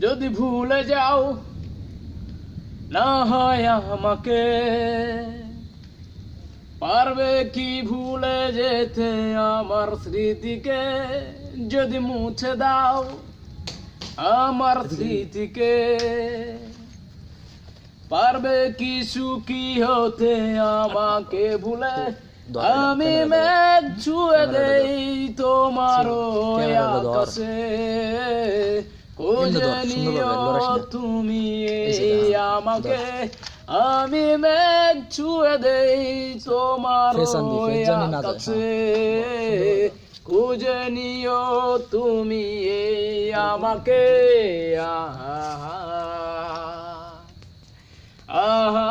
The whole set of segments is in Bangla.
যদি ভুলে যাও না হয় আমাকে। পারবে কি ভুলে যেতে আমার স্মৃতিকে? যদি মুছে দাও আমার স্মৃতিকে। পারবে কি সুখী হতে আমাকে ভুলে? আমি মেঘ ছুঁয়ে দেই তোমার আকাশে খুঁজে ধর, সুন্দরভাবে, নিও লড়াস না। তুমি আমাকে আমি মেঘ ছুঁয়ে দেই তোমার যায়, খুঁজে নিও তুমি আমাকে আহা আহা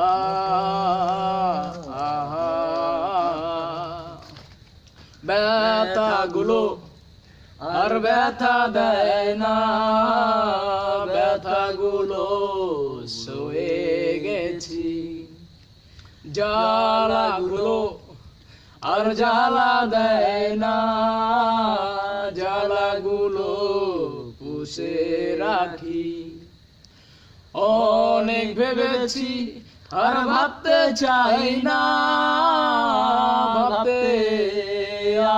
আহা ব্যথাগুলো আর ব্যথা দেয় না, ব্যথাগুলো সয়ে গেছি। জ্বালাগুলো আর জ্বালা দেয় না, জ্বালাগুলো পুষে রাখি। অনেক ভেবেছি আর ভাবতে চাই না, ভাবতে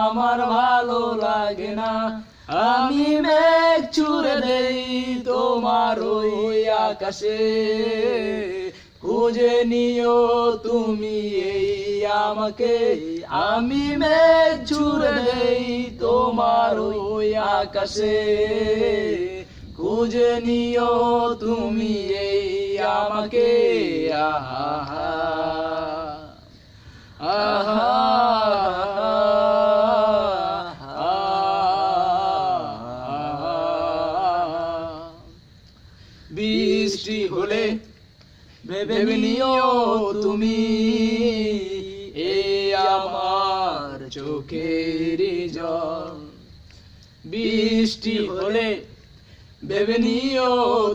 আমার ভালো লাগে না। আমি মেঘ ছুড়ে দেই তোমার ওই আকাশে। খুঁজে নিও তুমি এই আমাকে। আমি মেঘ ছুড়ে দেই তোমার ওই আকাশে। খুঁজে নিও তুমি এই আমাকে। আহা আহা বৃষ্টি হলে ভেবে নিও তুমি, এ আমার চোখের জল। বৃষ্টি হলে ভেবে নিও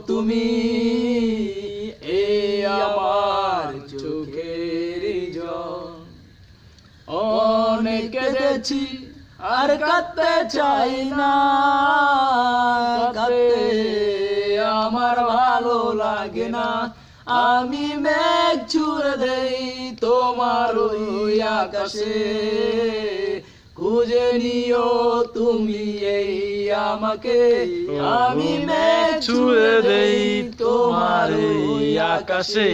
তুমি, এ আমার চোখের জল। অনেক কেঁদেছি আর কাঁদতে চাই না, কাঁদতে আমার ভালো লাগে না। আমি মেঘ ছুঁড়ে দেই তোমার ওই আকাশে। খুঁজে নিও তুমি এই আমাকে। আমি মেঘ ছুঁড়ে দেই তোমার ওই আকাশে।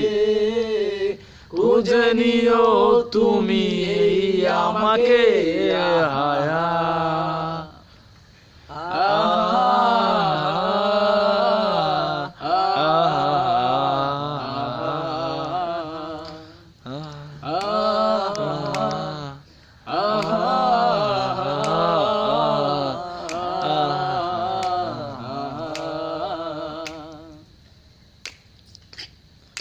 খুঁজে নিও তুমি এই আমাকে। আয়া